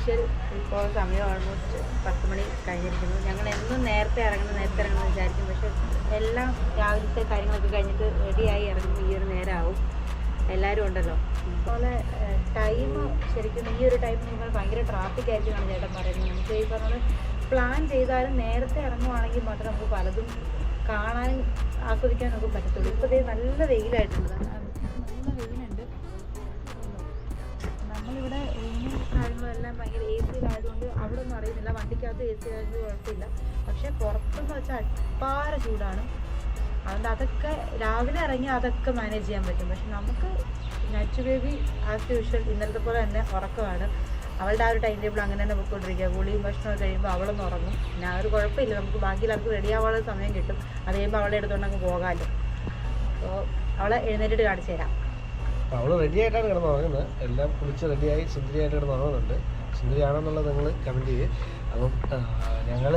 Usual ഇപ്പോൾ സമയം almost പത്ത് മണി കഴിഞ്ഞിരിക്കുന്നു. ഞങ്ങൾ എന്നും നേരത്തെ ഇറങ്ങണം നേരത്തെ ഇറങ്ങണം എന്ന് വിചാരിക്കും. പക്ഷെ എല്ലാം രാവിലത്തെ കാര്യങ്ങളൊക്കെ കഴിഞ്ഞിട്ട് റെഡിയായി ഇറങ്ങുമ്പോൾ ഈ ഒരു നേരമാവും എല്ലാവരും ഉണ്ടല്ലോ. അതുപോലെ ടൈം ശരിക്കും ഈ ഒരു ടൈം നമ്മൾ ഭയങ്കര ട്രാഫിക് ആയിരിക്കും ചേട്ടൻ പറയുന്നത്. നമുക്ക് ഈ പറഞ്ഞത് പ്ലാൻ ചെയ്താലും നേരത്തെ ഇറങ്ങുവാണെങ്കിൽ മാത്രം നമുക്ക് പലതും കാണാനും ആസ്വദിക്കാനും ഒക്കെ പറ്റത്തുള്ളൂ. ഇപ്പോൾ നല്ല വെയിലായിട്ടുണ്ട്. നല്ല വെയിലുണ്ട് റൂമും കാര്യങ്ങളും എല്ലാം ഭയങ്കര എ ആയതുകൊണ്ട് അവിടെ ഒന്നും അറിയുന്നില്ല. വണ്ടിക്കകത്ത് എ സി ആയതുകൊണ്ട് കുഴപ്പമില്ല. പക്ഷെ പുറത്തെന്ന് വെച്ചാൽ അപ്പാര ചൂടാണ്. അതുകൊണ്ട് അതൊക്കെ രാവിലെ ഇറങ്ങി അതൊക്കെ മാനേജ് ചെയ്യാൻ പറ്റും. പക്ഷെ നമുക്ക് നച്ചു ബേബി ആസ് യൂഷ്വൽ ഇന്നലത്തെ പോലെ തന്നെ ഉറക്കമാണ്. അവളുടെ ആ ഒരു ടൈം ടേബിൾ അങ്ങനെ തന്നെ പൊയ്ക്കൊണ്ടിരിക്കുക. ഗുളിയും ഭക്ഷണമൊക്കെ കഴിയുമ്പോൾ അവളൊന്ന് ഉറങ്ങും. ഞാൻ ഒരു കുഴപ്പമില്ല. നമുക്ക് ബാക്കി ബാക്കിയുള്ളവർക്ക് റെഡി ആവാനുള്ള സമയം കിട്ടും. അത് കഴിയുമ്പോൾ അവളെ എടുത്തുകൊണ്ട് അങ്ങ് പോകാമല്ലോ അപ്പോൾ അവളെ എഴുന്നേറ്റിട്ട് കാണിച്ചു തരാം. അവൾ റെഡിയായിട്ടാണ് കിടന്ന് ഉറങ്ങുന്നത് എല്ലാം കുളിച്ച് റെഡിയായി സുന്ദരിയായിട്ട് കിടന്ന് ഉറങ്ങുന്നുണ്ട് സുന്ദരിയാണെന്നുള്ളത് നിങ്ങൾ കമന്റ് ചെയ്യ്. അപ്പം ഞങ്ങൾ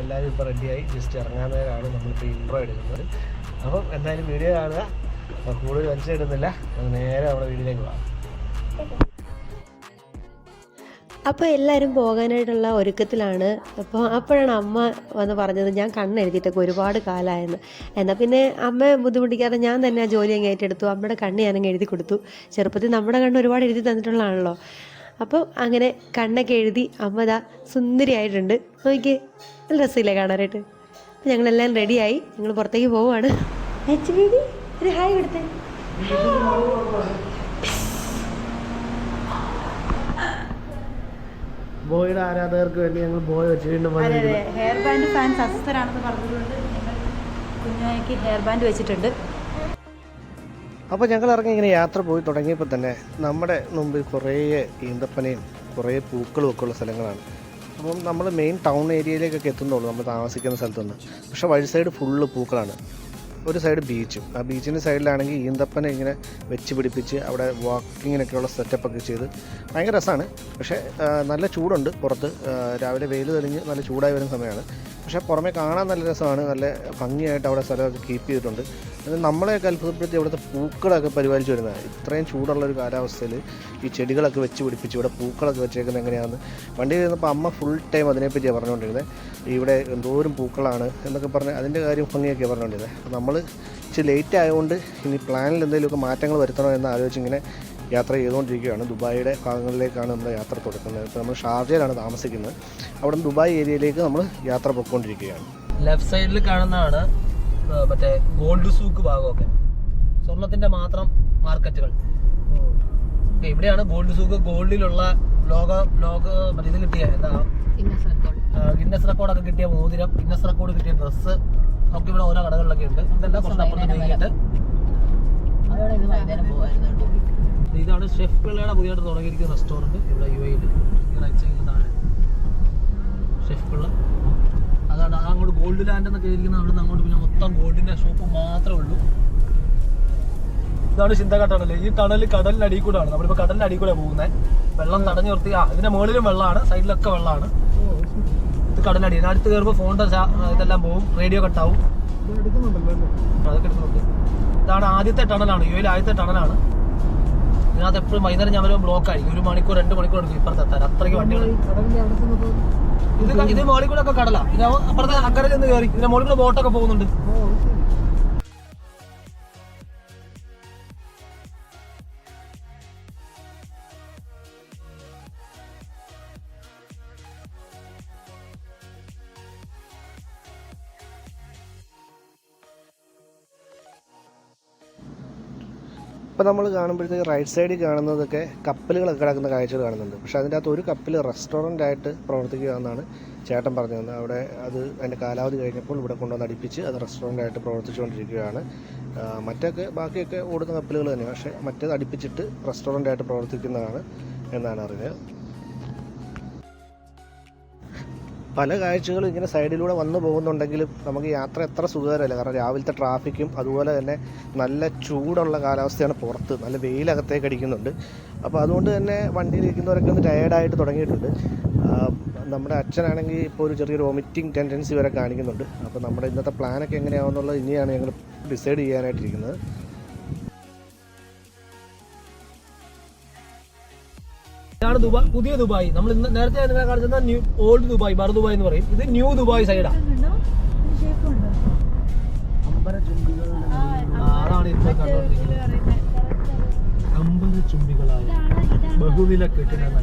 എല്ലാവരും ഇപ്പോൾ റെഡിയായി ജസ്റ്റ് ഇറങ്ങാൻ നേരമാണ് നമ്മളിപ്പോൾ ഇൻട്രോ എടുക്കുന്നത്. അപ്പം എന്തായാലും വീഡിയോ കാണുക. അപ്പോൾ കൂടുതൽ വലിച്ചിടുന്നില്ല നേരെ നമ്മുടെ വീട്ടിലേക്ക് പോകാം അപ്പോൾ എല്ലാവരും പോകാനായിട്ടുള്ള ഒരുക്കത്തിലാണ്. അപ്പോൾ അപ്പോഴാണ് അമ്മ വന്ന് പറഞ്ഞത് ഞാൻ കണ്ണെഴുതിയിട്ടൊക്കെ ഒരുപാട് കാലമായെന്ന് എന്നാൽ പിന്നെ അമ്മ ബുദ്ധിമുട്ടിക്കാതെ ഞാൻ തന്നെ ആ ജോലി അങ്ങ് ഏറ്റെടുത്തു. അമ്മയുടെ കണ്ണ് ഞാനങ്ങ് എഴുതി കൊടുത്തു. ചെറുപ്പത്തിൽ നമ്മുടെ കണ്ണ് ഒരുപാട് എഴുതി തന്നിട്ടുള്ളതാണല്ലോ. അപ്പോൾ അങ്ങനെ കണ്ണൊക്കെ എഴുതി അമ്മ ദാ സുന്ദരിയായിട്ടുണ്ട്. നോക്കിയേ നല്ല രസമില്ലേ കാണാനായിട്ട്? അപ്പോൾ ഞങ്ങളെല്ലാം റെഡിയായി. ഞങ്ങൾ പുറത്തേക്ക് പോവുകയാണ് ഹായ് കൊടുത്തേ. ബോയുടെ ആരാധകർക്ക് വേണ്ടി ഞങ്ങൾ ബോയ് വെച്ച് വീണ്ടും അതെ അതെ. ഹെയർ ബാൻഡ് ഫാൻസ് അസ്വസ്ഥരാണെന്ന് പറഞ്ഞതുകൊണ്ട് ഞങ്ങൾ കുഞ്ഞായ്ക്ക് ഹെയർ ബാൻഡ് വെച്ചിട്ടുണ്ട്. അപ്പോൾ ഞങ്ങൾ ഇറങ്ങി ഇങ്ങനെ യാത്ര പോയി തുടങ്ങിയപ്പോൾ തന്നെ നമ്മുടെ മുമ്പിൽ കുറേ ഈന്തപ്പനയും കുറേ പൂക്കളും ഒക്കെ ഉള്ള സ്ഥലങ്ങളാണ്. അപ്പം നമ്മൾ മെയിൻ ടൗൺ ഏരിയയിലേക്കൊക്കെ എത്തുന്നുള്ളൂ. നമ്മൾ താമസിക്കുന്ന സ്ഥലത്തുനിന്ന്. പക്ഷേ വഴി സൈഡ് ഫുള്ള് പൂക്കളാണ്. ഒരു സൈഡ് ബീച്ചും ആ ബീച്ചിന്റെ സൈഡിലാണെങ്കിൽ ഈന്തപ്പനെ ഇങ്ങനെ വെച്ച് പിടിപ്പിച്ച് അവിടെ വാക്കിങ്ങിനൊക്കെയുള്ള സെറ്റപ്പൊക്കെ ചെയ്ത് ഭയങ്കര രസമാണ് പക്ഷേ നല്ല ചൂടുണ്ട് പുറത്ത്. രാവിലെ വെയിൽ തെളിഞ്ഞ് നല്ല ചൂടായി വരുന്ന സമയമാണ്. പക്ഷേ പുറമെ കാണാൻ നല്ല രസമാണ്. നല്ല ഭംഗിയായിട്ട് അവിടെ സ്ഥലമൊക്കെ കീപ്പ് ചെയ്തിട്ടുണ്ട്. അത് നമ്മളെയൊക്കെ അത്ഭുതപ്പെടുത്തി ഇവിടുത്തെ പൂക്കളൊക്കെ പരിപാലിച്ച് വരുന്നത്. ഇത്രയും ചൂടുള്ള ഒരു കാലാവസ്ഥയിൽ ഈ ചെടികളൊക്കെ വെച്ച് പിടിപ്പിച്ച് ഇവിടെ പൂക്കളൊക്കെ വെച്ചേക്കുന്നത് എങ്ങനെയാണെന്ന് വണ്ടി ഇരുന്നപ്പോൾ അമ്മ ഫുൾ ടൈം അതിനെപ്പറ്റിയാണ് പറഞ്ഞുകൊണ്ടിരുന്നത് ഇവിടെ എന്തോരം പൂക്കളാണ് എന്നൊക്കെ പറഞ്ഞ് അതിന്റെ കാര്യം ഭംഗിയൊക്കെ പറഞ്ഞുകൊണ്ടിരുന്നത് നമ്മൾ ഇച്ചിരി ലേറ്റ് ആയതുകൊണ്ട് ഇനി പ്ലാനിൽ എന്തെങ്കിലുമൊക്കെ മാറ്റങ്ങൾ വരുത്തണോ എന്ന് ആലോചിച്ച് ഇങ്ങനെ യാത്ര ചെയ്തുകൊണ്ടിരിക്കുകയാണ്. ദുബായിയുടെ ഭാഗങ്ങളിലേക്കാണ് നമ്മൾ യാത്ര തുടക്കുന്നത് ഇപ്പോൾ നമ്മൾ ഷാർജയിലാണ് താമസിക്കുന്നത്. അവിടെ നിന്ന് ദുബായ് ഏരിയയിലേക്ക് നമ്മൾ യാത്ര പൊയ്ക്കൊണ്ടിരിക്കുകയാണ്. ലെഫ്റ്റ് സൈഡിൽ കാണുന്നതാണ് മറ്റേ ഗോൾഡ് സൂക്ക് ഭാഗമൊക്കെ. സ്വർണത്തിന്റെ മാത്രം മാർക്കറ്റുകൾ. ഓക്കേ, ഇവിടെയാണ് ഗോൾഡ് സൂക്ക് ഗോൾഡിലുള്ള ലോക ലോക മറ്റേ ഇത് കിട്ടിയ എന്താ? ഗിന്നസ് റെക്കോർഡൊക്കെ കിട്ടിയ മോതിരം ഗിന്നസ് റെക്കോർഡ് കിട്ടിയ ഡ്രസ്സ് ഒക്കെ ഇവിടെ ഓരോ കടകളിലൊക്കെ ഉണ്ട്. ഇതെല്ലാം കുറച്ച് അപ്പുറത്ത് നീങ്ങിയിട്ട് ഇതാണ് ഷെഫ് പിള്ളയുടെ പുതിയതായിട്ട് തുടങ്ങിയിരിക്കുന്ന റെസ്റ്റോറന്റ് ഇവിടെ യു എയിൽ റൈറ്റ് താഴെ. ഷെഫ് പിള്ള. അതാണ് അങ്ങോട്ട് ഗോൾഡ് ലാൻഡ് എന്നൊക്കെ ഇരിക്കുന്ന അവിടെ നിന്ന് അങ്ങോട്ട് പിന്നെ മൊത്തം ഗോൾഡിന്റെ ഷോപ്പ് മാത്രമേ ഉള്ളൂ. ഇതാണ് ചിന്തക ടണൽ ഈ ടണൽ കടലിന്റെ അടിയിൽ കൂടെയാണ്. നമ്മളിപ്പോൾ കടലിന്റെ അടിയിൽ കൂടെ പോകുന്നത് വെള്ളം തടഞ്ഞു നിർത്തി. ആ ഇതിന്റെ മുകളിലും വെള്ളമാണ്. സൈഡിലൊക്കെ വെള്ളമാണ്. ഇത് കടലടി അടുത്ത് കയറുമ്പോൾ ഫോണിന്റെ ഇതെല്ലാം പോകും റേഡിയോ കട്ടാവും അതൊക്കെ എടുക്കുന്നുണ്ട്. ഇതാണ് ആദ്യത്തെ ടണലാണ്. യു എയിൽ ആദ്യത്തെ ടണലാണ്. ഇതിനകത്ത് എപ്പോഴും വൈകുന്നേരം ഞാൻ വരുമ്പോൾ ബ്ലോക്ക് ആയിരിക്കും. ഒരു മണിക്കൂർ രണ്ട് മണിക്കൂർ എടുക്കും ഇപ്പുറത്ത് എത്താൻ. അത്രയ്ക്ക് വണ്ടികൾ ഇത് ഇത് മോളിൽ ഒക്കെ കടലാ. ഇത് അപ്പുറത്തെ അക്കരെ ചെന്ന് കയറി ഇതിന്റെ മോളിൽ കൂടെ ബോട്ടൊക്കെ പോകുന്നുണ്ട്. ഇപ്പോൾ നമ്മൾ കാണുമ്പോഴത്തേക്ക് റൈറ്റ് സൈഡിൽ കാണുന്നതൊക്കെ കപ്പലുകളൊക്കെ കിടക്കുന്ന കാഴ്ചകൾ കാണുന്നുണ്ട്. പക്ഷേ അതിന്റെ അകത്ത് ഒരു കപ്പൽ റെസ്റ്റോറന്റ് ആയിട്ട് പ്രവർത്തിക്കുക എന്നാണ് ചേട്ടൻ പറഞ്ഞു തന്നത് അവിടെ അത് അതിന്റെ കാലാവധി കഴിഞ്ഞപ്പോൾ ഇവിടെ കൊണ്ടുവന്ന് അടുപ്പിച്ച് അത് റെസ്റ്റോറന്റ് ആയിട്ട് പ്രവർത്തിച്ചുകൊണ്ടിരിക്കുകയാണ് മറ്റൊക്കെ ബാക്കിയൊക്കെ ഓടുന്ന കപ്പലുകൾ തന്നെ പക്ഷേ മറ്റേത് അടുപ്പിച്ചിട്ട് റെസ്റ്റോറന്റ് ആയിട്ട് പ്രവർത്തിക്കുന്നതാണ് എന്നാണ് അറിഞ്ഞത് പല കാഴ്ചകളും ഇങ്ങനെ സൈഡിലൂടെ വന്നു പോകുന്നുണ്ടെങ്കിലും നമുക്ക് യാത്ര എത്ര സുഖകരമല്ല. കാരണം രാവിലത്തെ ട്രാഫിക്കും അതുപോലെ തന്നെ നല്ല ചൂടുള്ള കാലാവസ്ഥയാണ് പുറത്ത്. നല്ല വെയിലകത്തേക്ക് അടിക്കുന്നുണ്ട്. അപ്പോൾ അതുകൊണ്ട് തന്നെ വണ്ടിയിൽ ഇരിക്കുന്നവരൊക്കെ ഒന്ന് ടയേർഡായിട്ട് തുടങ്ങിയിട്ടുണ്ട്. നമ്മുടെ അച്ഛനാണെങ്കിൽ ഇപ്പോൾ ഒരു ചെറിയൊരു വോമിറ്റിംഗ് ടെൻഡൻസി വരെ കാണിക്കുന്നുണ്ട്. അപ്പോൾ നമ്മുടെ ഇന്നത്തെ പ്ലാനൊക്കെ എങ്ങനെയാവുന്നുള്ളത് ഇനിയാണ് ഞങ്ങൾ ഡിസൈഡ് ചെയ്യാനായിട്ടിരിക്കുന്നത്. ഇതാണ് ദുബായ് പുതിയ ദുബായ്. നമ്മൾ ഇന്ന് നേരത്തെ നിങ്ങളെ കാണിച്ചത് new old Dubai Bur Dubai എന്ന് പറയും. ഇത് ന്യൂ ദുബായ് സൈഡാ അമ്പര ചുംബികൾ അതാണ് ഇപ്പോൾ കണ്ടുകൊണ്ടിരിക്കുന്നത് അമ്പത് ചുംബികളായ ബഹുവില കെട്ടിടങ്ങൾ.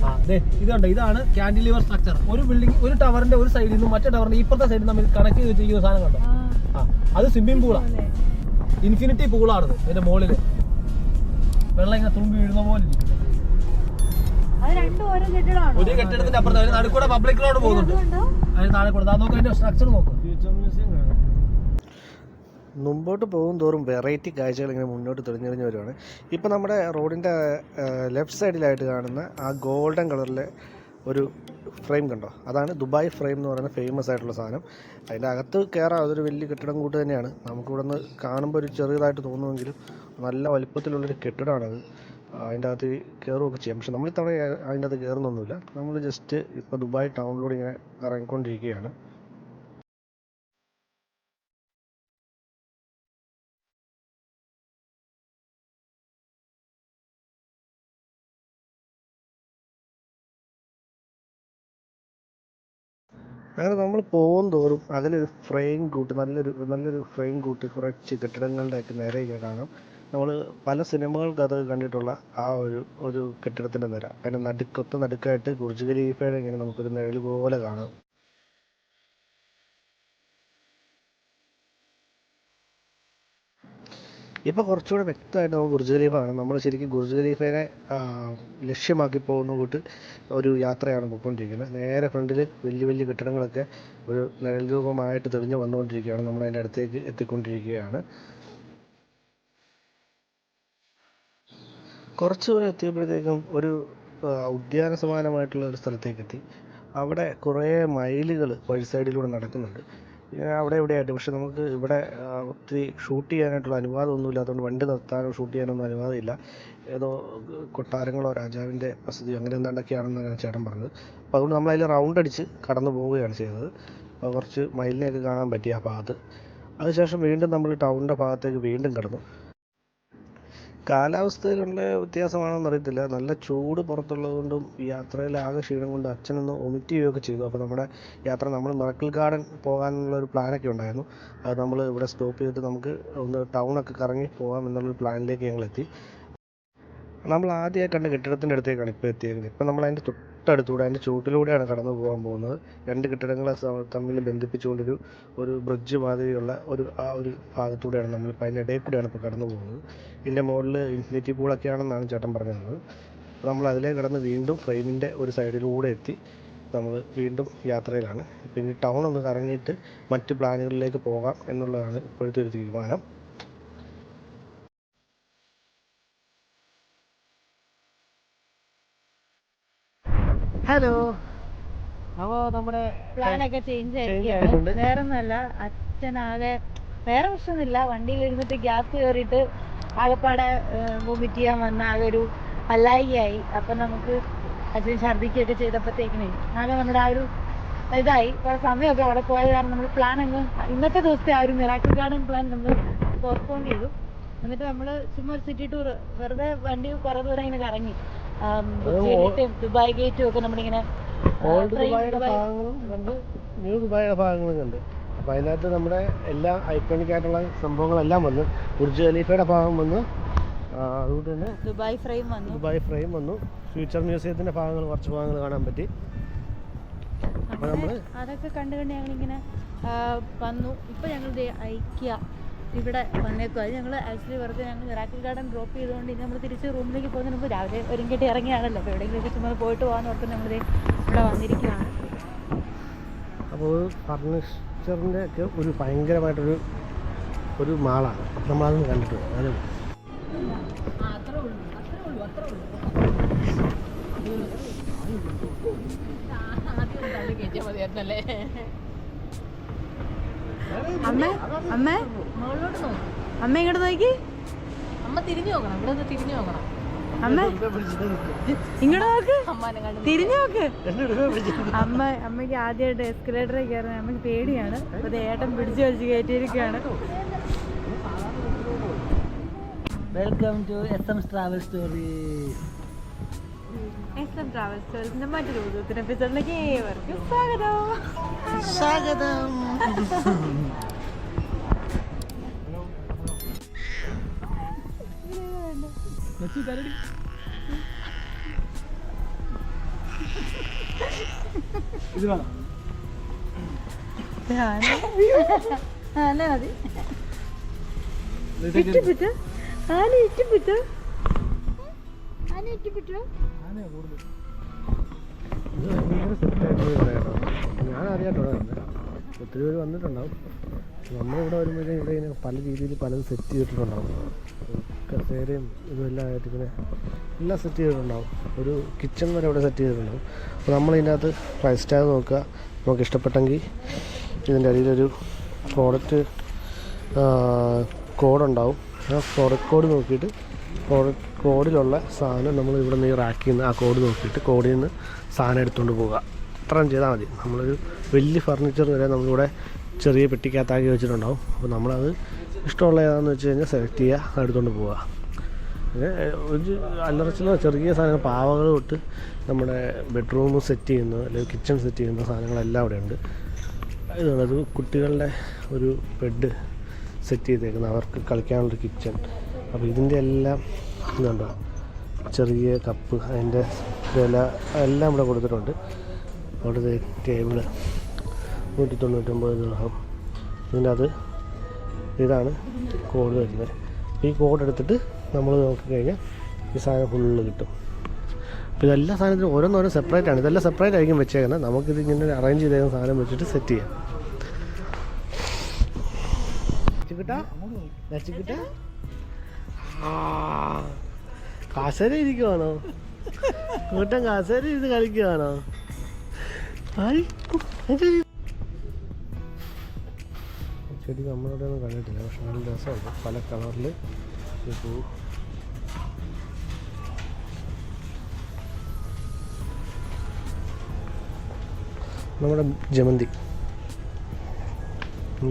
ആ ദേ ഇത് കണ്ടോ? ഇതാണ് കാൻഡിലിവർ സ്ട്രക്ചർ ഒരു ബിൽഡിംഗ് ഒരു ടവറിന്റെ ഒരു സൈഡിൽ നിന്നും മറ്റേ ടവറിന്റെ ഇപ്പുറത്തെ സൈഡിൽ നമ്മൾ കണക്ട് ചെയ്ത് വെച്ചിരിക്കുന്ന സാധനം കണ്ടോ? ആ. അത് സ്വിമ്മിംഗ് പൂളാണ് ഇൻഫിനിറ്റി പൂളാണത് ഇതിന്റെ മുകളിൽ. വെള്ളം ഇങ്ങനെ തുമ്പി വീഴുന്ന പോലെ ഇരിക്കും. ഒരു കെട്ടിടത്തിന്റെ അപ്പുറത്ത് അതിന് നടുക്കൂടെ പബ്ലിക് റോഡ് പോകുന്നുണ്ട്. അതിന് താഴെ കൂടെ നോക്ക് അതിന്റെ സ്ട്രക്ചർ നോക്കും. മുമ്പോട്ട് പോകും തോറും വെറൈറ്റി കാഴ്ചകൾ ഇങ്ങനെ മുന്നോട്ട് തെളിഞ്ഞെറിഞ്ഞ് വരുവാണ് ഇപ്പോൾ നമ്മുടെ റോഡിന്റെ ലെഫ്റ്റ് സൈഡിലായിട്ട് കാണുന്ന ആ ഗോൾഡൻ കളറിലെ ഒരു ഫ്രെയിം കണ്ടോ? അതാണ് ദുബായ് ഫ്രെയിം എന്ന് പറയുന്ന ഫേമസ് ആയിട്ടുള്ള സാധനം. അതിന്റെ അകത്ത് കയറാം അതൊരു വലിയ കെട്ടിടം കൂട്ട് തന്നെയാണ്. നമുക്കിവിടെ നിന്ന് കാണുമ്പോൾ ഒരു ചെറിയതായിട്ട് തോന്നുമെങ്കിലും നല്ല വലിപ്പത്തിലുള്ളൊരു കെട്ടിടമാണത്. അതിന്റെ അകത്ത് കയറുകയൊക്കെ ചെയ്യാം. പക്ഷെ നമ്മൾ ഇത്തവണ അതിന്റെ അകത്ത് കയറുന്നൊന്നുമില്ല. നമ്മൾ ജസ്റ്റ് ഇപ്പോൾ ദുബായ് ടൗണിലൂടെ ഇങ്ങനെ ഇറങ്ങിക്കൊണ്ടിരിക്കുകയാണ്. അങ്ങനെ നമ്മൾ പോകും തോറും അതിലൊരു ഫ്രെയിം കൂട്ട് നല്ലൊരു നല്ലൊരു ഫ്രെയിം കൂട്ട് കുറച്ച് കെട്ടിടങ്ങളുടെയൊക്കെ ഇങ്ങനെ കാണാം. നമ്മൾ പല സിനിമകൾക്കത് കണ്ടിട്ടുള്ള ആ ഒരു ഒരു കെട്ടിടത്തിന്റെ നിര. അതിന്റെ നടുക്കൊത്ത നടുക്കായിട്ട് ബുർജ് ഖലീഫയുടെ ഇങ്ങനെ നമുക്കൊരു നിഴൽ പോലെ കാണാം. ഇപ്പോൾ കുറച്ചുകൂടെ വ്യക്തമായിട്ട് നമ്മൾ ബുർജ് കാണാം. നമ്മൾ ശരിക്കും ബുർജ് ഖലീഫയെ ലക്ഷ്യമാക്കി പോകുന്ന കൂട്ട് ഒരു യാത്രയാണ് പോയിക്കൊണ്ടിരിക്കുന്നത്. നേരെ ഫ്രണ്ടിൽ വലിയ വലിയ കെട്ടിടങ്ങളൊക്കെ ഒരു നിഴൽ രൂപമായിട്ട് തെളിഞ്ഞു വന്നുകൊണ്ടിരിക്കുകയാണ്. നമ്മൾ അതിന്റെ അടുത്തേക്ക് എത്തിക്കൊണ്ടിരിക്കുകയാണ്. കുറച്ച് ദൂരം എത്തിയപ്പോഴത്തേക്കും ഒരു ഉദ്യാന സമാനമായിട്ടുള്ള ഒരു സ്ഥലത്തേക്ക് എത്തി അവിടെ കുറേ മയിലുകൾ വഴി സൈഡിലൂടെ നടക്കുന്നുണ്ട്. അവിടെ എവിടെയായിട്ട്? പക്ഷെ നമുക്ക് ഇവിടെ ഒത്തിരി ഷൂട്ട് ചെയ്യാനായിട്ടുള്ള അനുവാദമൊന്നും ഇല്ലാത്തതുകൊണ്ട് വണ്ടി നിർത്താനോ ഷൂട്ട് ചെയ്യാനൊന്നും അനുവാദമില്ല. ഏതോ കൊട്ടാരങ്ങളോ രാജാവിന്റെ വസതിയോ അങ്ങനെ എന്താണ്ടൊക്കെയാണെന്നാണ് ചേട്ടൻ പറഞ്ഞത്. അപ്പോൾ അതുകൊണ്ട് നമ്മൾ അതിൽ റൗണ്ട് അടിച്ച് കടന്നു പോവുകയാണ് ചെയ്തത്. അപ്പോൾ കുറച്ച് മയിലിനെയൊക്കെ കാണാൻ പറ്റി ആ ഭാഗത്ത്. അതിനുശേഷം വീണ്ടും നമ്മൾ ടൗണിന്റെ ഭാഗത്തേക്ക് വീണ്ടും കടന്നു. കാലാവസ്ഥയിലുള്ള വ്യത്യാസമാണോന്ന് അറിയത്തില്ല. നല്ല ചൂട് പുറത്തുള്ളത് കൊണ്ടും യാത്രയിലെ ആകെ ക്ഷീണം കൊണ്ട് അച്ഛനൊന്ന് ഒമിറ്റ് ചെയ്യുകയൊക്കെ ചെയ്തു. അപ്പോൾ നമ്മുടെ യാത്ര നമ്മൾ മറക്കൽ ഗാർഡൻ പോകാനുള്ള ഒരു പ്ലാനൊക്കെ ഉണ്ടായിരുന്നു. അത് നമ്മൾ ഇവിടെ സ്റ്റോപ്പ് ചെയ്തിട്ട് നമുക്ക് ഒന്ന് ടൗണൊക്കെ കറങ്ങി പോകാം എന്നുള്ളൊരു പ്ലാനിലേക്ക് ഞങ്ങൾ എത്തി നമ്മൾ ആദ്യമായി കണ്ട കെട്ടിടത്തിന്റെ അടുത്തേക്കാണ് ഇപ്പോൾ എത്തിയേക്കുന്നത്. ഇപ്പം നമ്മൾ അതിന്റെ തൊട്ടടുത്തൂടെ അതിന്റെ ചുവട്ടിലൂടെയാണ് കടന്നു പോകാൻ പോകുന്നത്. രണ്ട് കെട്ടിടങ്ങളെ തമ്മിൽ ബന്ധിപ്പിച്ചുകൊണ്ടൊരു ഒരു ബ്രിഡ്ജ് മാതിരിയുള്ള ഒരു ആ ഒരു ഭാഗത്തൂടെയാണ് നമ്മളിപ്പോൾ അതിന്റെ ഇടയിൽ കൂടെയാണ് ഇപ്പോൾ കടന്നു പോകുന്നത്. ഇതിന്റെ മുകളിൽ ഇൻഫിനിറ്റി പൂളൊക്കെയാണെന്നാണ് ചേട്ടൻ പറഞ്ഞത് നമ്മൾ അതിലേ കടന്ന് വീണ്ടും ഫ്രെയിമിന്റെ ഒരു സൈഡിലൂടെ എത്തി നമ്മൾ വീണ്ടും യാത്രയിലാണ്. പിന്നെ ടൗൺ ഒന്ന് കറങ്ങിയിട്ട് മറ്റ് പ്ലാനുകളിലേക്ക് പോകാം എന്നുള്ളതാണ് ഇപ്പോഴത്തെ ഒരു തീരുമാനം. ഹലോ അപ്പോ നമ്മുടെ പ്ലാനൊക്കെ ചേഞ്ച്. ആയിരിക്കും വേറെ ഒന്നല്ല അച്ഛനാകെ വേറെ പ്രശ്നമൊന്നുമില്ല. വണ്ടിയിൽ ഇരുന്നിട്ട് ഗ്യാസ് കയറിയിട്ട് ആകെപ്പാടെ വോമിറ്റ് ചെയ്യാൻ വന്ന ആകെ ഒരു പല്ലായികയായി അപ്പൊ നമുക്ക് അച്ഛൻ ഛർദിക്കുകയൊക്കെ ചെയ്തപ്പോഴത്തേക്കിനെ ആകെ നമ്മുടെ ആ ഒരു ഇതായി. കുറെ സമയമൊക്കെ അവിടെ പോയത് കാരണം നമ്മൾ പ്ലാൻ അങ്ങ് ഇന്നത്തെ ദിവസത്തെ ആ ഒരു മിറാക്കിൾ ഗാർഡൻ പ്ലാൻ നമ്മൾ പോസ്റ്റ്പോൺ ചെയ്തു. എന്നിട്ട് നമ്മൾ ചുമ്മാ ഒരു സിറ്റി ടൂർ വെറുതെ വണ്ടി കുറെ ദൂരം ഇങ്ങനെ കറങ്ങി. ദുബായ് ഗേറ്റും ഒക്കെ നമ്മളിങ്ങനെ ഓൾഡ് ദുബായിയുടെ ഭാഗങ്ങളും കണ്ട് ന്യൂ ദുബായിയുടെ ഭാഗങ്ങളും കണ്ട്. അപ്പോൾ അതിനകത്ത് നമ്മുടെ എല്ലാ ഐക്കോണിക് ആയിട്ടുള്ള സംഭവങ്ങളെല്ലാം വന്നു. ബുർജ് ഖലീഫയുടെ ഭാഗം വന്നു. അതുകൊണ്ട് തന്നെ ദുബായ് ഫ്രെയിം വന്നു. ദുബായ് ഫ്രെയിം വന്നു. ഫ്യൂച്ചർ മ്യൂസിയത്തിന്റെ ഭാഗങ്ങൾ കുറച്ച് ഭാഗങ്ങൾ കാണാൻ പറ്റി. അപ്പോൾ നമ്മൾ അതൊക്കെ കണ്ടു കണ്ട് ഞങ്ങളിങ്ങനെ വന്നു. ഇപ്പൊ ഞങ്ങൾ ഐക്യ ഇവിടെ വന്നേക്കും. അത് ഞങ്ങൾ ആക്ച്വലി വെറുതെ ഞങ്ങൾ മിറാക്കിൾ ഗാർഡൻ ഡ്രോപ്പ് ചെയ്തുകൊണ്ട് ഇനി നമ്മൾ തിരിച്ച് റൂമിലേക്ക് പോകുന്നതിന് മുമ്പ് രാവിലെ ഒരുങ്ങിട്ട് ഇറങ്ങിയാണല്ലോ. അപ്പോൾ എവിടെയെങ്കിലും ചുമ്മാ പോയിട്ട് പോകാന്ന് ഓർത്ത് നമ്മൾ ഇവിടെ വന്നിരിക്കുകയാണ് അപ്പോൾ ഫർണിച്ചറിന്റെ ഒക്കെ ഒരു ഭയങ്കരമായിട്ടൊരു ഒരു മാളാണ്. അപ്പോൾ നമ്മളതൊന്ന് കണ്ടിട്ടുണ്ട്. അത്. അമ്മ അമ്മ. അമ്മ ഇങ്ങോട്ട് നോക്കി. അമ്മ തിരിഞ്ഞു നോക്കണം. ഇവിടെ തിരിഞ്ഞു നോക്കണം. അമ്മ ഇങ്ങോട്ട് നോക്ക്. തിരിഞ്ഞു നോക്ക്. അമ്മ അമ്മയ്ക്ക് ആദ്യമായിട്ട് എസ്കലേറ്ററിൽ കയറുന്ന അമ്മയ്ക്ക് പേടിയാണ്. അപ്പോൾ ദേ ഏട്ടൻ പിടിച്ചു വലിച്ചു കയറ്റിയിരിക്കുകയാണ്. Welcome to S M travel story travel സ്റ്റോഴ്സിന്റെ മറ്റൊരു പുതുത്തിന് എപ്പിസോഡിലേക്ക് ഏവർക്കും സ്വാഗതം. സ്വാഗതം. ആന മതി. ഇട്ടുപിട്ടു ആന ഇട്ടുപിട്ടു ആന ഇട്ടുപിട്ടു ഞാൻ ഒത്തിരി പേര് വന്നിട്ടുണ്ടാവും. നമ്മളിവിടെ വരുമ്പോഴേ ഇവിടെ ഇങ്ങനെ പല രീതിയിൽ പലതും സെറ്റ് ചെയ്തിട്ടുണ്ടാവും. കസേരയും ഇതുമെല്ലാം ആയിട്ട് ഇങ്ങനെ എല്ലാം സെറ്റ് ചെയ്തിട്ടുണ്ടാവും. ഒരു കിച്ചൺ വരെ ഇവിടെ സെറ്റ് ചെയ്തിട്ടുണ്ടാവും. അപ്പോൾ നമ്മൾ സ്റ്റാർ പ്രൈസ് ടാഗ് നോക്കുക. നമുക്ക് ഇഷ്ടപ്പെട്ടെങ്കിൽ ഇതിന്റെ അടിയിലൊരു പ്രോഡക്റ്റ് കോഡുണ്ടാവും ആ പ്രോഡക്റ്റ് കോഡ് നോക്കിയിട്ട് കോഡിലുള്ള സാധനം നമ്മൾ ഇവിടെ നിന്ന് റാക്കിൽ നിന്ന് ആ കോഡ് നോക്കിയിട്ട് കോഡിൽ നിന്ന് സാധനം എടുത്തുകൊണ്ട് പോവുക. അത്രയും ചെയ്താൽ മതി. നമ്മളൊരു വലിയ ഫർണിച്ചർ വരെ നമ്മളിവിടെ ചെറിയ പെട്ടിക്കകത്താക്കി വെച്ചിട്ടുണ്ടാവും. അപ്പോൾ നമ്മളത് ഇഷ്ടമുള്ള ഏതാണെന്ന് വെച്ച് കഴിഞ്ഞാൽ സെലക്ട് ചെയ്യുക എടുത്തുകൊണ്ട് പോവുക. പിന്നെ ഒരു അല്ലറച്ചിലോ ചെറിയ സാധനങ്ങൾ പാവകൾ തൊട്ട് നമ്മുടെ ബെഡ്റൂം സെറ്റ് ചെയ്യുന്ന അല്ലെങ്കിൽ കിച്ചൺ സെറ്റ് ചെയ്യുന്ന സാധനങ്ങളെല്ലാം അവിടെ ഉണ്ട്. ഇതാണ് കുട്ടികളുടെ ഒരു ബെഡ് സെറ്റ് ചെയ്തേക്കുന്നത്. അവർക്ക് കളിക്കാനുള്ളൊരു കിച്ചൺ അപ്പോൾ ഇതിന്റെ എല്ലാം ഇതുണ്ടോ? ചെറിയ കപ്പ് അതിന്റെ വില എല്ലാം ഇവിടെ കൊടുത്തിട്ടുണ്ട്. അവിടെ ടേബിൾ നൂറ്റി തൊണ്ണൂറ്റൊമ്പത് ദൃഹം ഇതിന്റെ അത് ഇതാണ് കോഡ് വരുന്നത്. ഈ കോഡ് എടുത്തിട്ട് നമ്മൾ നോക്കിക്കഴിഞ്ഞാൽ ഈ സാധനം ഫുള്ള് കിട്ടും. അപ്പോൾ ഇതെല്ലാ സാധനത്തിനും ഓരോന്നോരോ സെപ്പറേറ്റ് ആണ്. ഇതെല്ലാം സെപ്പറേറ്റ് ആയിരിക്കും വെച്ചേക്കുന്നത്. നമുക്കിത് ഇങ്ങനെ അറേഞ്ച് ചെയ്തേക്കുന്ന സാധനം വെച്ചിട്ട് സെറ്റ് ചെയ്യാം. നച്ചിക്കിട്ടാ നച്ചിക്കിട്ടാ കാസര ഇരിക്കുവാണോ കൂട്ടം കാസര ഇരുന്ന് കളിക്കുവാണോ ചെടി നമ്മളിവിടെ ഒന്നും കണ്ടിട്ടില്ല. പക്ഷെ നല്ല രസമുണ്ട്. പല കളറിൽ പൂ. നമ്മുടെ ജമന്തി.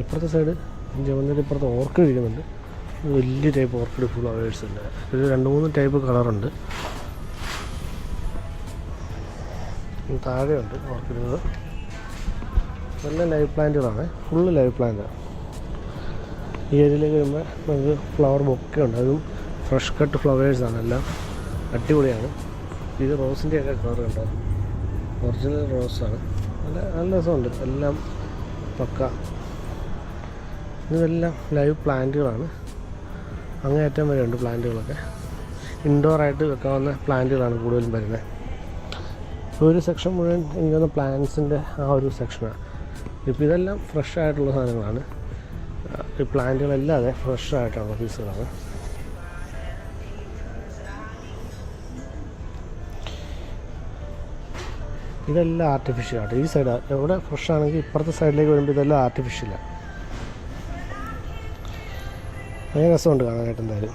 ഇപ്പുറത്തെ സൈഡ് ജമന്തിയുടെ ഇപ്പുറത്ത് ഓർക്കിഡ് വലിയ ടൈപ്പ് ഓർക്കിഡ് ഫ്ലവേഴ്സ് ഉണ്ട് ഒരു രണ്ട് മൂന്ന് ടൈപ്പ് കളറുണ്ട് താഴെയുണ്ട് ഓർക്കിഡുകൾ നല്ല ലൈവ് പ്ലാന്റുകളാണ് ഫുള്ള് ലൈവ് പ്ലാന്റാണ് ഈ ഏരിയയിലേക്ക് വരുമ്പോൾ നമുക്ക് ഫ്ലവർ ബൊക്കെ ഉണ്ട്. അതും ഫ്രഷ് കട്ട് ഫ്ലവേഴ്സാണ് എല്ലാം അടിപൊളിയാണ്. ഇത് റോസിന്റെ ഒക്കെ കളർ കണ്ടോ? ഒറിജിനൽ റോസാണ് നല്ല നല്ല രസമുണ്ട്. എല്ലാം പക്ക. ഇതെല്ലാം ലൈവ് പ്ലാന്റുകളാണ് അങ്ങേയറ്റം വരെ ഉണ്ട് പ്ലാന്റുകളൊക്കെ. ഇൻഡോറായിട്ട് വെക്കാവുന്ന പ്ലാന്റുകളാണ് കൂടുതലും വരുന്നത് ഒരു സെക്ഷൻ മുഴുവൻ എനിക്ക് തോന്നുന്നു പ്ലാന്റ്സിന്റെ ആ ഒരു സെക്ഷനാണ് ഇപ്പോൾ ഇതെല്ലാം ഫ്രഷ് ആയിട്ടുള്ള സാധനങ്ങളാണ്. ഈ പ്ലാന്റുകളല്ലാതെ ഫ്രഷ് ആയിട്ടുള്ള പീസുകളാണ്. ഇതെല്ലാം ആർട്ടിഫിഷ്യലാണ് ഈ സൈഡ് എവിടെ ഫ്രഷ് ആണെങ്കിൽ ഇപ്പുറത്തെ സൈഡിലേക്ക് വരുമ്പോൾ ഇതെല്ലാം ആർട്ടിഫിഷ്യലാണ് ഭയങ്കര രസമുണ്ട് കാണാനായിട്ട് എന്തായാലും.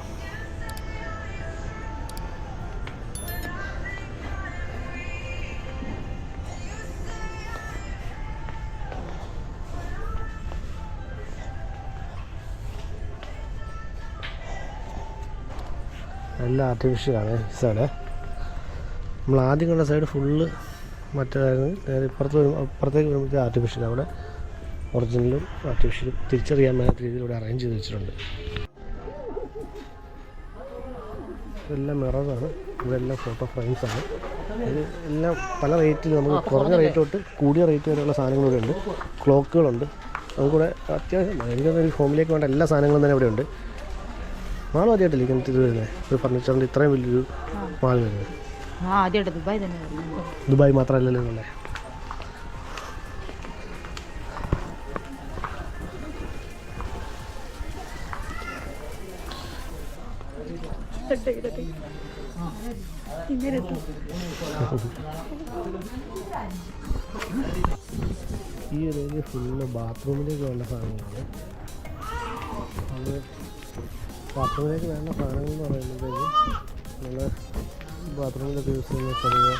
എല്ലാം ആർട്ടിഫിഷ്യലാണ് ഈ നമ്മൾ ആദ്യം കണ്ട സൈഡ് ഫുള്ള് മറ്റേതായിരുന്നു. നേരെ ഇപ്പുറത്ത് വരുമ്പോൾ അപ്പുറത്തേക്ക് വരുമ്പോഴത്തേക്ക് ആർട്ടിഫിഷ്യൽ അവിടെ ഒറിജിനലും ആർട്ടിഫിഷ്യലും തിരിച്ചറിയാൻ മേലാത്ത രീതിയിൽ അറേഞ്ച് ചെയ്ത് വെച്ചിട്ടുണ്ട്. ഇതെല്ലാം മിററാണ്. ഇതെല്ലാം ഫോട്ടോ ഫ്രെയിംസ് ആണ്. ഇത് എല്ലാം പല റേറ്റിൽ നമുക്ക് കുറഞ്ഞ റേറ്റ് തൊട്ട് കൂടിയ റേറ്റ് വരെയുള്ള സാധനങ്ങൾ ഇവിടെ ഉണ്ട് ക്ലോക്കുകളുണ്ട് അതുകൂടെ അത്യാവശ്യം ഭയങ്കര ഒരു ഹോമിലേക്ക് വേണ്ട എല്ലാ സാധനങ്ങളും തന്നെ ഇവിടെ ഉണ്ട് മാൾ ആദ്യമായിട്ടില്ല ഇങ്ങനത്തെ ഇത് വരുന്നത് ഒരു ഫർണിച്ചറിന്റെ ഇത്രയും വലിയൊരു മാൾ വരുന്നത്. ദുബായ് തന്നെ വരുന്നത്. ദുബായ് മാത്രമല്ലല്ലോ അല്ലേ ഈ ഒരു ഏരിയ ഫുള്ള് ബാത്റൂമിലേക്ക് വേണ്ട സാധനങ്ങളാണ്. അത് ബാത്റൂമിലേക്ക് വേണ്ട സാധനങ്ങൾ എന്ന് പറയുമ്പോഴത്തേക്ക് നമ്മൾ ബാത്റൂമിലൊക്കെ യൂസ് ചെയ്യുന്ന ചെറിയ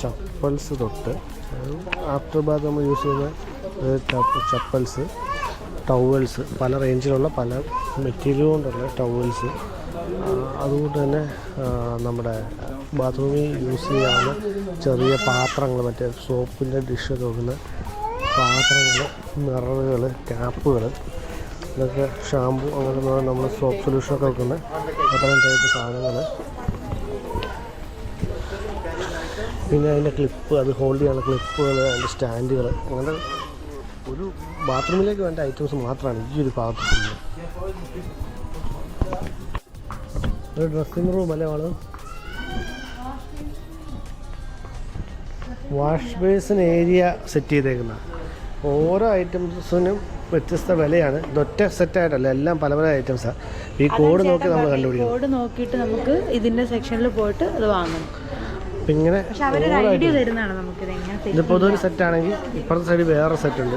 ചപ്പൽസ് തൊട്ട് ആഫ്റ്റർ ബാത്ത് നമ്മൾ യൂസ് ചെയ്യുന്ന ചപ്പൽസ് ടവൽസ് പല റേഞ്ചിലുള്ള പല മെറ്റീരിയൽ കൊണ്ടുള്ള ടവൽസ് അതുകൊണ്ട് തന്നെ നമ്മുടെ ബാത്റൂമിൽ യൂസ് ചെയ്യാവുന്ന ചെറിയ പാത്രങ്ങൾ മറ്റേ സോപ്പിന്റെ ഡിഷ് തോന്നുന്ന പാത്രങ്ങൾ മിററുകൾ ക്യാപ്പുകൾ ഇതൊക്കെ ഷാമ്പു അങ്ങനെ നമ്മൾ സോപ്പ് സൊല്യൂഷനൊക്കെ വെക്കുന്ന അത്തരം ടൈപ്പ് സാധനങ്ങൾ. പിന്നെ അതിന്റെ ക്ലിപ്പ് അത് ഹോൾഡ് ചെയ്യാനുള്ള ക്ലിപ്പുകൾ അതിന്റെ സ്റ്റാൻഡുകൾ അങ്ങനെ ഒരു ബാത്റൂമിലേക്ക് വേണ്ട ഐറ്റംസ് മാത്രമാണ് ഈ ഒരു ഭാഗത്തുള്ളത് ഒരു ഡ്രസ്സിങ് റൂം അല്ലേ all wash basin area set ചെയ്തേക്കുന്ന. ഓരോ ഐറ്റംസിനും വ്യത്യസ്ത വിലയാണ്. ഇതൊറ്റ സെറ്റായിട്ടല്ല എല്ലാം പല പല ഐറ്റംസാണ് ഈ കോഡ് നോക്കി നമ്മൾ കണ്ടുപിടിക്കും കോഡ് നോക്കിയിട്ട് നമുക്ക് ഇതിന്റെ സെക്ഷനിൽ പോയിട്ട് അത് വാങ്ങണം. അപ്പം ഇങ്ങനെ ഇതിപ്പോൾ ഇതൊരു സെറ്റാണെങ്കിൽ ഇപ്പുറത്തെ സൈഡിൽ വേറെ സെറ്റുണ്ട്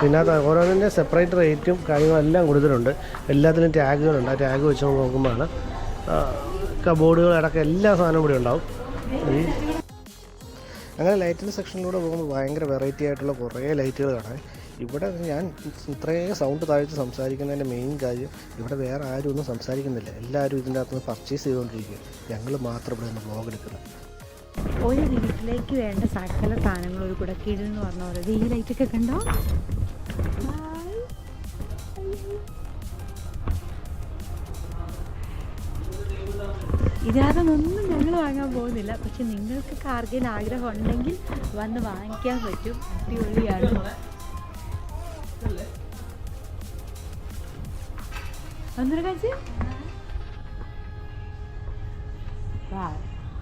പിന്നെ അത് ഓരോന്നിന്റെ സെപ്പറേറ്റ് റേറ്റും കാര്യങ്ങളെല്ലാം കൊടുത്തിട്ടുണ്ട്. എല്ലാത്തിനും ടാഗുകളുണ്ട് ആ ടാഗ് വെച്ച് നോക്കുമ്പോഴാണ് കബോർഡുകൾ അടക്കം എല്ലാ സാധനവും ഇവിടെ ഉണ്ടാവും. അങ്ങനെ ലൈറ്റിന്റെ സെക്ഷനിലൂടെ പോകുമ്പോൾ ഭയങ്കര വെറൈറ്റി ആയിട്ടുള്ള കുറേ ലൈറ്റുകൾ കാണാം. ഇവിടെ ഞാൻ ഇത്രയും സൗണ്ട് താഴ്ത്തി സംസാരിക്കുന്നതിന്റെ മെയിൻ കാര്യം ഇവിടെ വേറെ ആരും ഒന്നും സംസാരിക്കുന്നില്ല. എല്ലാവരും ഇതിന്റെ അകത്ത് നിന്ന് പർച്ചേസ് ചെയ്തുകൊണ്ടിരിക്കുക. ഞങ്ങൾ മാത്രം ഇവിടെ നിന്ന് ബ്ലോഗ് എടുക്കുന്നത്. ഒരു വീട്ടിലേക്ക് വേണ്ട സകല സാധനങ്ങൾ ഒരു കുടക്കീഴിൽ എന്ന് പറഞ്ഞ പോലെ. ഈ ലൈറ്റൊക്കെ കണ്ടോ? ഹായ്. ഇതിനകത്തൊന്നും ഞങ്ങൾ വാങ്ങാൻ പോകുന്നില്ല. പക്ഷെ നിങ്ങൾക്ക് കാർഗിൽ ആഗ്രഹം ഉണ്ടെങ്കിൽ വന്ന് വാങ്ങിക്കാൻ പറ്റും. അടിപൊളിയാണ്. ഒന്നര കാഴ്ച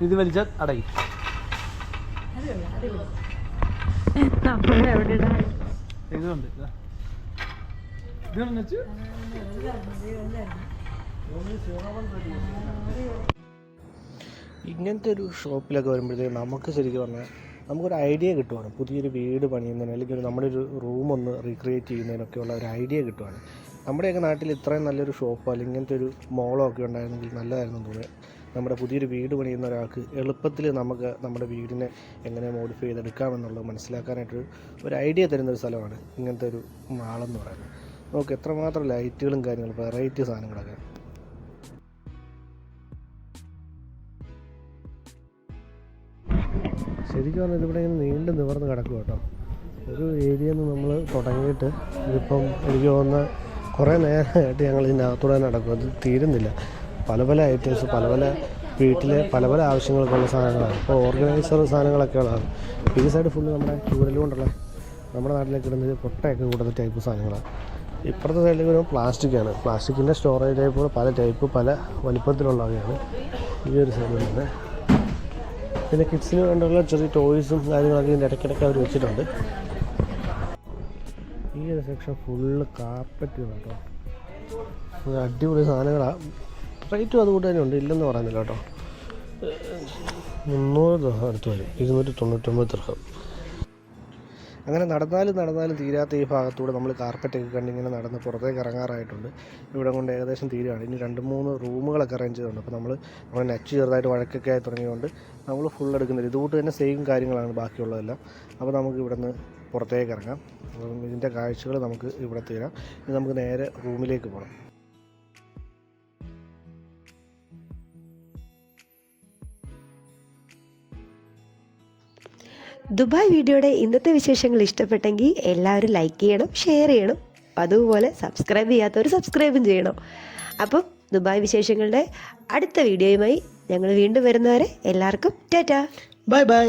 ഇത് വലിച്ചാൽ അടയും. ഇതുണ്ട് ഇതാ. ഇതാണ് ഇങ്ങനത്തെ ഒരു ഷോപ്പിലൊക്കെ വരുമ്പോഴത്തേക്ക് നമുക്ക് ശരിക്കും പറഞ്ഞാൽ നമുക്കൊരു ഐഡിയ കിട്ടുവാണ്. പുതിയൊരു വീട് പണിയുന്നതിന് അല്ലെങ്കിൽ നമ്മുടെ ഒരു റൂം ഒന്ന് റീക്രിയേറ്റ് ചെയ്യുന്നതിനൊക്കെ ഉള്ള ഒരു ഐഡിയ കിട്ടുവാണ്. നമ്മുടെയൊക്കെ നാട്ടിൽ ഇത്രയും നല്ലൊരു ഷോപ്പോ അല്ലെങ്കിൽ ഇങ്ങനത്തെ ഒരു മോളോ ഒക്കെ ഉണ്ടായിരുന്നെങ്കിൽ നല്ലതായിരുന്നു തോന്നുന്നത്. നമ്മുടെ പുതിയൊരു വീട് പണിയുന്ന ഒരാൾക്ക് എളുപ്പത്തിൽ നമുക്ക് നമ്മുടെ വീടിനെ എങ്ങനെ മോഡിഫൈ ചെയ്തെടുക്കാമെന്നുള്ളത് മനസ്സിലാക്കാനായിട്ട് ഒരു ഐഡിയ തരുന്ന ഒരു സ്ഥലമാണ് ഇങ്ങനത്തെ ഒരു മാളെന്ന് പറയുന്നത്. നമുക്ക് എത്രമാത്രം ലൈറ്റുകളും കാര്യങ്ങളും വെറൈറ്റി സാധനങ്ങളൊക്കെ ശരിക്കും പറഞ്ഞാൽ ഇതിവിടെ ഇങ്ങനെ നീണ്ടു നിവർന്ന് കിടക്കും കേട്ടോ. ഒരു ഏരിയ നിന്ന് നമ്മൾ തുടങ്ങിയിട്ട് ഇതിപ്പം എനിക്ക് തോന്നുന്ന കുറേ നേരമായിട്ട് ഞങ്ങൾ ഇതിനകത്തൂടെ നടക്കും. അത് തീരുന്നില്ല. പല പല ഐറ്റംസ് പല പല വീട്ടിലെ പല പല ആവശ്യങ്ങൾക്കുള്ള സാധനങ്ങളാണ്. ഇപ്പോൾ ഓർഗനൈസർ സാധനങ്ങളൊക്കെ ഉള്ളതാണ് ഈ സൈഡ് ഫുള്ള് നമ്മുടെ ചൂരൽ കൊണ്ടുള്ള നമ്മുടെ നാട്ടിലേക്ക് ഇടുന്നത് പൊട്ടയൊക്കെ കൂടുന്ന ടൈപ്പ് സാധനങ്ങളാണ്. ഇപ്പുറത്തെ സൈഡിലേക്ക് വരുമ്പോൾ പ്ലാസ്റ്റിക്കാണ് പ്ലാസ്റ്റിക്കിന്റെ സ്റ്റോറേജ് ടൈപ്പുകൾ പല ടൈപ്പ് പല വലിപ്പത്തിലുള്ളവയാണ് ഈ ഒരു സൈഡിൽ നിന്ന് പിന്നെ കിഡ്സിന് വേണ്ടിയുള്ള ചെറിയ ടോയ്സും കാര്യങ്ങളൊക്കെ ഇതിന്റെ ഇടയ്ക്കിടയ്ക്ക് അവർ വെച്ചിട്ടുണ്ട്. ഈ ഒരു സെക്ഷൻ ഫുള്ള് കാർപ്പറ്റ് കേട്ടോ അടിപൊളി സാധനങ്ങളാണ് റേറ്റും അതുകൊണ്ട് തന്നെ ഉണ്ട്. ഇല്ലെന്ന് പറയുന്നില്ല കേട്ടോ മുന്നൂറ് ദൃഹം അടുത്ത് വരും. ഇരുന്നൂറ്റി തൊണ്ണൂറ്റൊമ്പത് ദൃഹം അങ്ങനെ നടന്നാലും നടന്നാലും തീരാത്ത ഈ ഭാഗത്തൂടെ നമ്മൾ കാർപ്പറ്റൊക്കെ കണ്ടിങ്ങനെ നടന്ന് പുറത്തേക്ക് ഇറങ്ങാറായിട്ടുണ്ട്. ഇവിടെ കൊണ്ട് ഏകദേശം തീരുകയാണ്. ഇനി രണ്ട് മൂന്ന് റൂമുകളൊക്കെ അറേഞ്ച് ചെയ്തിട്ടുണ്ട്. അപ്പോൾ നമ്മൾ നമ്മൾ നെറ്റ് ചെറുതായിട്ട് വഴക്കൊക്കെ ആയി തുടങ്ങിയതുകൊണ്ട് നമ്മൾ ഫുൾ എടുക്കുന്നില്ല ഇതുകൂട്ട് തന്നെ സെയിം കാര്യങ്ങളാണ് ബാക്കിയുള്ളതെല്ലാം. അപ്പോൾ നമുക്ക് ഇവിടെ നിന്ന് പുറത്തേക്ക് ഇറങ്ങാം. ഇതിന്റെ കാഴ്ചകൾ നമുക്ക് ഇവിടെ തീരാം ഇനി നമുക്ക് നേരെ റൂമിലേക്ക് പോകണം ദുബായ് വീഡിയോയുടെ ഇന്നത്തെ വിശേഷങ്ങൾ ഇഷ്ടപ്പെട്ടെങ്കിൽ എല്ലാവരും ലൈക്ക് ചെയ്യണം ഷെയർ ചെയ്യണം. അതുപോലെ സബ്സ്ക്രൈബ് ചെയ്യാത്തവർ സബ്സ്ക്രൈബും ചെയ്യണം. അപ്പം ദുബായ് വിശേഷങ്ങളുടെ അടുത്ത വീഡിയോയുമായി ഞങ്ങൾ വീണ്ടും വരുന്നവരെ എല്ലാവർക്കും ടാറ്റാ. Bye bye